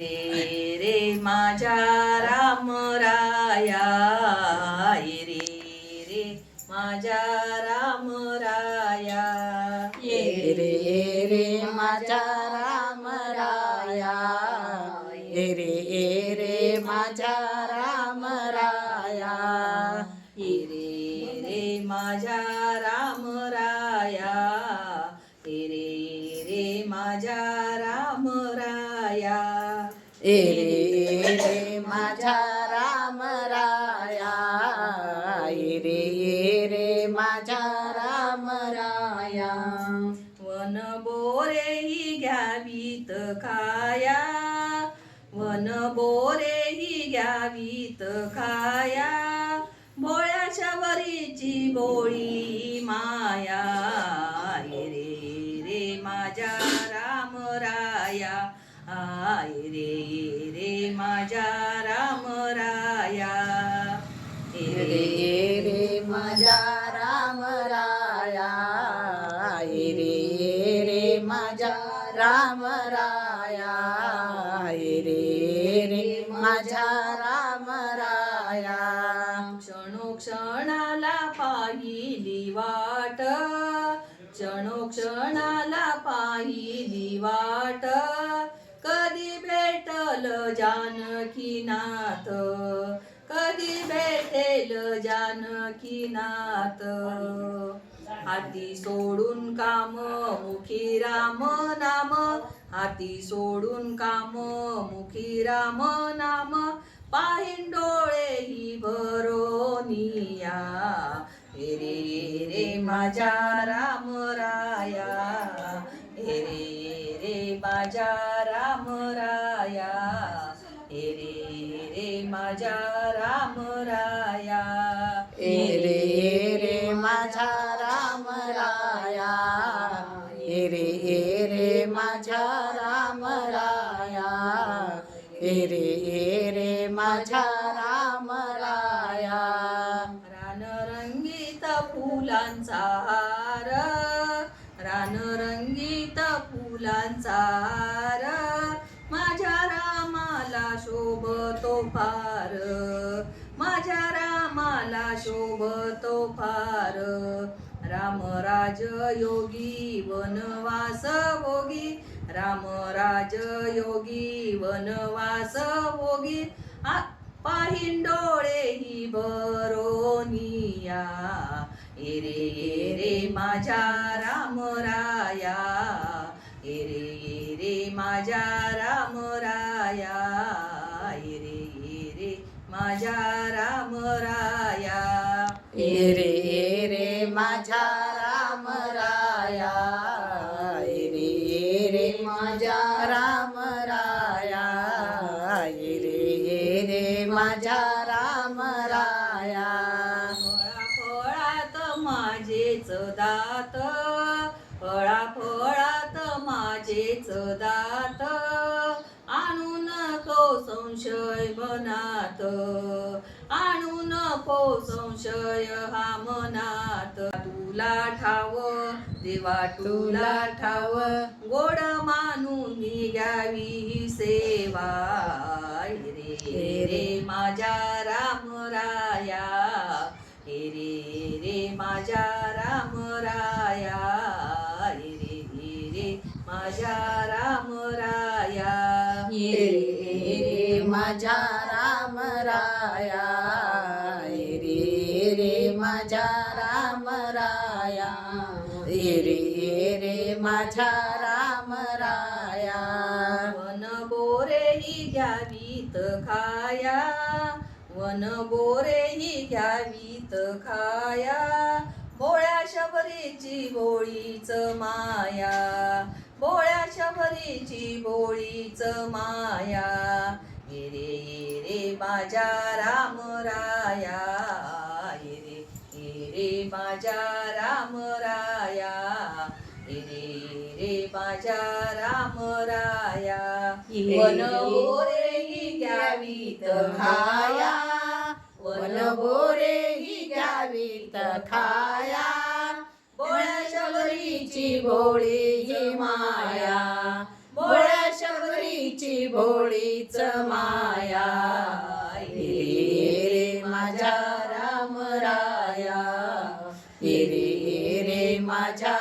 रे रे माझ्या राम राया ये रे. रे माझ्या राम राया ये रे ये रे माझा राम राया ये रे. ये रे माझा राम राया ये रे रे माझ्या ये रे रे माझा राम राया. ये रे ये रे माझा राम राया. वन बोरेही घ्यावीत खाया. वन बोरेही घ्यावीत खाया. भोळ्याच्या वरीची बोळी रे ये रे माझ्या राम राया. ये रे ये रे माझा राम राया. ये रे ये रे माझा राम राया. ये रे ये रे माझा राम राया. क्षणोक्षणाला पाहिली वाट. क्षणोक्षणाला पाहिली वाट. भेटल जानकीनाथ. कधी भेटेल जानकीनाथ? हाती सोडून काम मुखी राम नाम. हाती सोडून काम मुखी राम नाम. पाहिन डोळे ही भरोनिया. रे रे माझ्या हे रे रे माझ्या राम राया ये रे रे माझा राम राया ये रे ये रे माझा राम राया ये रे ये रे माझा राम राया रान रंगीत फुलांचा हार. रान रंगीत फुलांचा हार. शोभतो फार. माझ्या रामाला शोभतो फार. राम राज योगी वनवास भोगी. राम राज योगी वनवास भोगी. आ- पाहिन डोळे ही भरोनिया. एरे माझ्या राम राया. एरे माझ्या राम राया. माझ्या राम राया. ये रे रे माझा राम राया. ये रे रे माझा राम राया. ये रे रे माझा राम राया. फळा फळात माझेच दात फळा फळात माझेच दात आणू नको संशय मनात. आणू नको संशय हा मनात. तुला ठाव देवा तुला ठाव. गोड मानून घ्यावी ही सेवा. रे रे माझ्या राम राया. हे रे रे माझ्या राम राया. रे रे माझ्या राम राया. ये माझ्या माझा राम राया रे रे माझा राम राया रे रे माझा राम राया. वन बोरेही घ्यावीत खाया वन बोरेही घ्यावीत खाया भोळ्या शबरीची बोळीच माया भोळ्या शबरीची बोळीच माया. ये रे ये रे माझ्या राम राया. ये रे ये रे माझ्या राम राया. ये रे रे माझ्या राम राया. वन बोरेही घ्यावीत खाया. वन बोरे ही घ्यावीत खाया. बोळ्या शबरीची भोळी ही माया. ची भोळीच माया रे माझ्या राम राया रे रे माझ्या